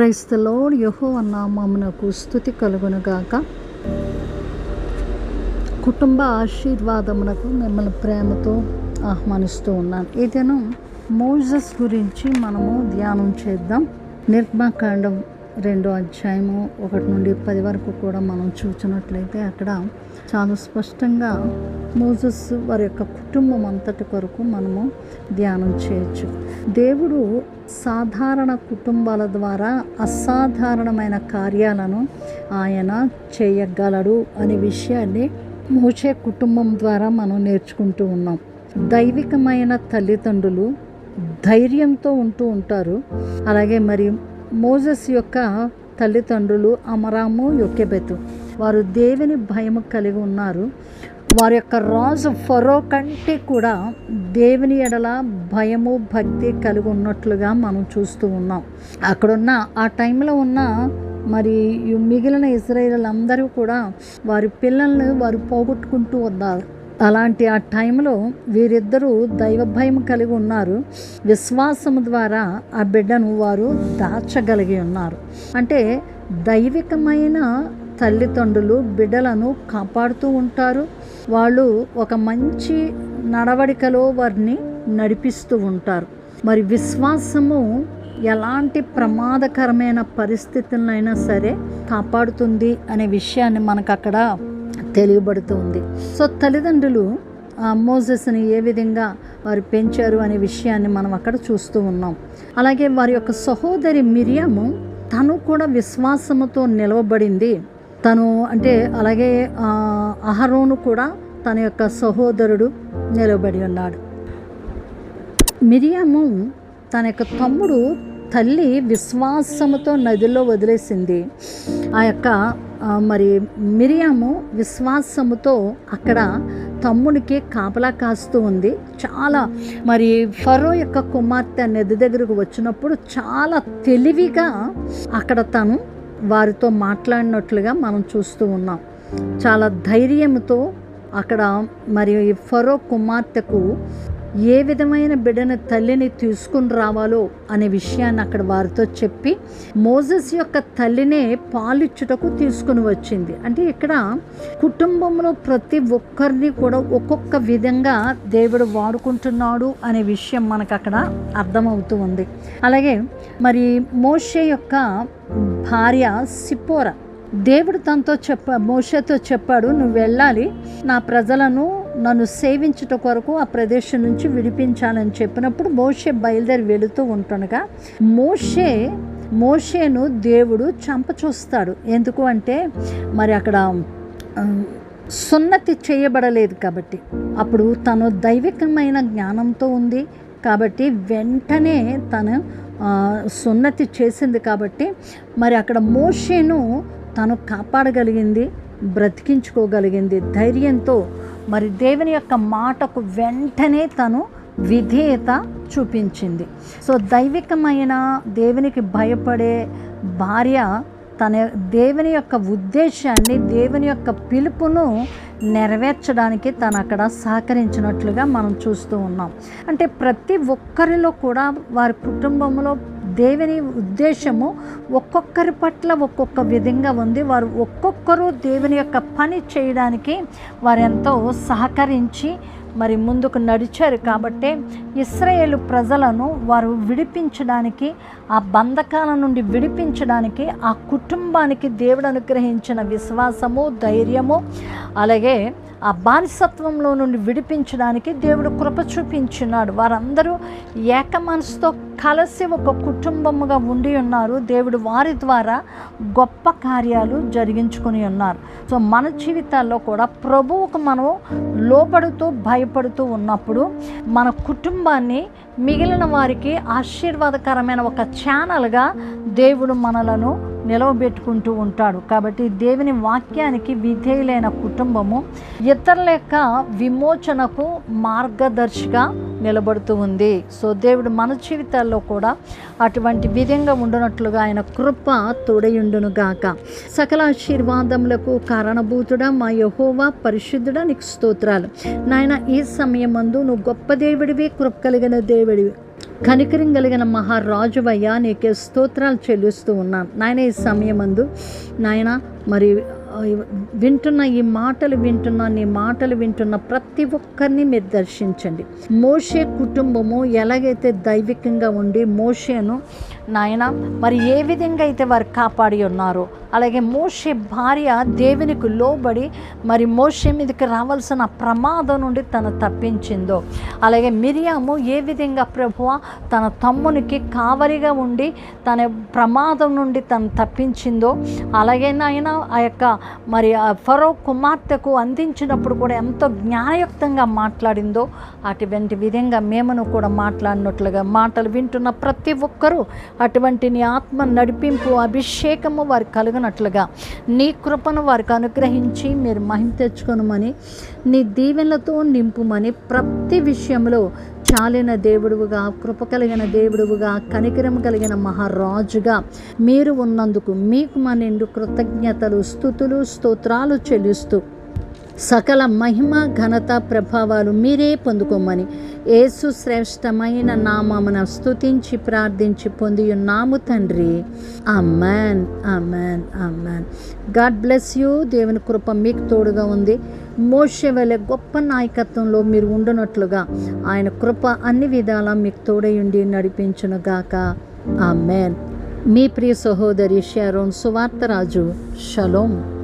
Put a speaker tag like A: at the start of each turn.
A: క్రైస్తలో యహో నామమునకు స్థుతి కలుగునుగాక. కుటుంబ ఆశీర్వాదమునకు మిమ్మల్ని ప్రేమతో ఆహ్వానిస్తూ ఉన్నాను. ఈ దినం మోజస్ గురించి మనము ధ్యానం చేద్దాం. నిర్మాకాండం రెండో అధ్యాయము ఒకటి నుండి పది వరకు కూడా మనం చూసినట్లయితే అక్కడ చాలా స్పష్టంగా మోజస్ వారి యొక్క కుటుంబం అంతటి కొరకు మనము ధ్యానం చేయొచ్చు. దేవుడు సాధారణ కుటుంబాల ద్వారా అసాధారణమైన కార్యాలను ఆయన చేయగలడు అనే విషయాన్ని మోచే కుటుంబం ద్వారా మనం నేర్చుకుంటూ ఉన్నాం. దైవికమైన తల్లిదండ్రులు ధైర్యంతో ఉంటూ ఉంటారు. అలాగే మరి మోజస్ యొక్క తల్లిదండ్రులు అమరాము యొక్కెబెతు. వారు దేవుని భయము కలిగి ఉన్నారు. వారి యొక్క రాజు ఫరో కంటే కూడా దేవుని ఎడల భయము భక్తి కలిగి ఉన్నట్లుగా మనం చూస్తూ ఉన్నాం. అక్కడున్న ఆ టైంలో ఉన్న మరి ఈ మిగిలిన ఇజ్రాయేల్ అందరూ కూడా వారి పిల్లల్ని వారు పోగొట్టుకుంటూ ఉన్నారు. అలాంటి ఆ టైంలో వీరిద్దరూ దైవ భయం కలిగి ఉన్నారు. విశ్వాసం ద్వారా ఆ బిడ్డను వారు దాచగలిగి ఉన్నారు. అంటే దైవికమైన తల్లిదండ్రులు బిడ్డలను కాపాడుతూ ఉంటారు. వాళ్ళు ఒక మంచి నడవడికలో వారిని నడిపిస్తూ ఉంటారు. మరి విశ్వాసము ఎలాంటి ప్రమాదకరమైన పరిస్థితులైనా సరే కాపాడుతుంది అనే విషయాన్ని మనకు అక్కడ తెలియబడుతుంది. సో తల్లిదండ్రులు మోజెస్ని ఏ విధంగా వారు పెంచారు అనే విషయాన్ని మనం అక్కడ చూస్తూ ఉన్నాం. అలాగే వారి యొక్క సహోదరి మిరియాము తను కూడా విశ్వాసముతో నిలవబడింది. తను అంటే అలాగే అహరోను కూడా తన యొక్క సహోదరుడు నిలబడి ఉన్నాడు. మిరియాము తన యొక్క తమ్ముడు తల్లి విశ్వాసముతో నదిలో వదిలేసింది. ఆ యొక్క మరి మిరియాము విశ్వాసముతో అక్కడ తమ్మునికి కాపలా కాస్తూ ఉంది. చాలా మరి ఫరో యొక్క కుమార్తె నది దగ్గరకు వచ్చినప్పుడు చాలా తెలివిగా అక్కడ తను వారితో మాట్లాడినట్లుగా మనం చూస్తూ ఉన్నాం. చాలా ధైర్యంతో అక్కడ మరి ఫరో కుమార్తెకు ఏ విధమైన బిడ్డను తల్లిని తీసుకుని రావాలో అనే విషయాన్ని అక్కడ వారితో చెప్పి మోజస్ యొక్క తల్లినే పాలిచ్చుటకు తీసుకుని వచ్చింది. అంటే ఇక్కడ కుటుంబంలో ప్రతి ఒక్కరిని కూడా ఒక్కొక్క విధంగా దేవుడు వాడుకుంటున్నాడు అనే విషయం మనకు అక్కడ అర్థమవుతూ ఉంది. అలాగే మరి మోషే యొక్క భార్య సిపోర దేవుడు తనతో చెప్ప మోషతో చెప్పాడు నువ్వు వెళ్ళాలి నా ప్రజలను నన్ను సేవించుట కొరకు ఆ ప్రదేశం నుంచి విడిపించాలని చెప్పినప్పుడు మోషే బయలుదేరి వెళుతూ ఉంటుండగా మోషే మోషేను దేవుడు చంపచూస్తాడు. ఎందుకు అంటే మరి అక్కడ సున్నతి చేయబడలేదు కాబట్టి. అప్పుడు తను దైవికమైన జ్ఞానంతో ఉంది కాబట్టి వెంటనే తను సున్నతి చేసింది కాబట్టి మరి అక్కడ మోషేను తను కాపాడగలిగింది బ్రతికించుకోగలిగింది ధైర్యంతో. మరి దేవుని యొక్క మాటకు వెంటనే తను విధేయత చూపించింది. సో దైవికమైన దేవునికి భయపడే భార్య తన దేవుని యొక్క ఉద్దేశాన్ని దేవుని యొక్క పిలుపును నెరవేర్చడానికి తను అక్కడ సహకరించినట్లుగా మనం చూస్తూ ఉన్నాం. అంటే ప్రతి ఒక్కరిలో కూడా వారి కుటుంబంలో దేవుని ఉద్దేశము ఒక్కొక్కరి పట్ల ఒక్కొక్క విధంగా ఉంది. వారు ఒక్కొక్కరు దేవుని యొక్క పని చేయడానికి వారెంతో సహకరించి మరి ముందుకు నడిచారు కాబట్టి ఇస్రాయేల్ ప్రజలను వారు విడిపించడానికి ఆ బంధకాల నుండి విడిపించడానికి ఆ కుటుంబానికి దేవుడు అనుగ్రహించిన విశ్వాసము ధైర్యము అలాగే ఆ బానిసత్వంలో నుండి విడిపించడానికి దేవుడు కృప చూపించినాడు. వారందరూ ఏక మనసుతో కలిసి ఒక కుటుంబముగా ఉండి ఉన్నారు. దేవుడు వారి ద్వారా గొప్ప కార్యాలు జరిగించుకుని ఉన్నారు. సో మన జీవితాల్లో కూడా ప్రభువుకు మనం లోపడుతూ భయ భయపడుతూ ఉన్నప్పుడు మన కుటుంబాన్ని మిగిలిన వారికి ఆశీర్వాదకరమైన ఒక ఛానల్గా దేవుడు మనలను నిలవబెట్టుకుంటూ ఉంటాడు. కాబట్టి దేవుని వాక్యానికి విధేయులైన కుటుంబము ఇతరుల యొక్క విమోచనకు మార్గదర్శిగా నిలబడుతూ ఉంది. సో దేవుడు మన జీవితాల్లో కూడా అటువంటి విధంగా ఉండనట్లుగా ఆయన కృప తోడయుండును గాక. సకల ఆశీర్వాదములకు కారణభూతుడా మా యహోవా పరిశుద్ధుడా నీకు స్తోత్రాలు. నాయన ఈ సమయం మందు నువ్వు గొప్ప దేవుడివి కృప కలిగిన దేవుడివి. కనికరం కలిగిన మహారాజువయ్యా నీకే స్తోత్రాలు చెల్లిస్తూ ఉన్నాను. నాయన ఈ సమయమందు నాయన మరి వింటున్న ఈ మాటలు వింటున్న నీ మాటలు వింటున్న ప్రతి ఒక్కరిని మీరు దర్శించండి. మోషే కుటుంబము ఎలాగైతే దైవికంగా ఉండి మోషేను నాయన మరి ఏ విధంగా అయితే వారు కాపాడి ఉన్నారో అలాగే మోషే భార్య దేవునికి లోబడి మరి మోషే మీదకి రావాల్సిన ప్రమాదం నుండి తను తప్పించిందో అలాగే మిరియాము ఏ విధంగా ప్రభువ తన తమ్మునికి కావలిగా ఉండి తన ప్రమాదం నుండి తను తప్పించిందో అలాగే నాయన ఆ యొక్క మరి ఫరో కుమార్తెకు అందించినప్పుడు కూడా ఎంతో జ్ఞానయుక్తంగా మాట్లాడిందో అటువంటి విధంగా మేమును కూడా మాట్లాడినట్లుగా మాటలు వింటున్న ప్రతి ఒక్కరూ అటువంటి నీ ఆత్మ నడిపింపు అభిషేకము వారు కలుగునట్లుగా నీ కృపను వారికి అనుగ్రహించి మీరు మహిమ తెచ్చుకొనమని నీ దీవెనలతో నింపుమని ప్రతి విషయంలో చాలిన దేవుడుగా కృప కలిగిన దేవుడుగా కనికరం కలిగిన మహారాజుగా మీరు ఉన్నందుకు మీకు మా నిండు కృతజ్ఞతలు స్థుతులు స్తోత్రాలు చెల్లిస్తూ సకల మహిమ ఘనత ప్రభావాలు మీరే పొందుకోమని యేసు శ్రేష్టమైన నామమున స్తుతించి ప్రార్థించి పొంది ఉన్నాము తండ్రి. Amen amen amen God bless you. దేవుని కృప మీకు తోడుగా ఉంది. మోషే వలె గొప్ప నాయకత్వంలో మీరు ఉండునట్లుగా ఆయన కృప అన్ని విధాలా మీకు తోడయుండి ఉండి నడిపించునుగాక ఆమెన్. మీ ప్రియ సహోదరి షారోన్ సువార్తరాజు షలోం.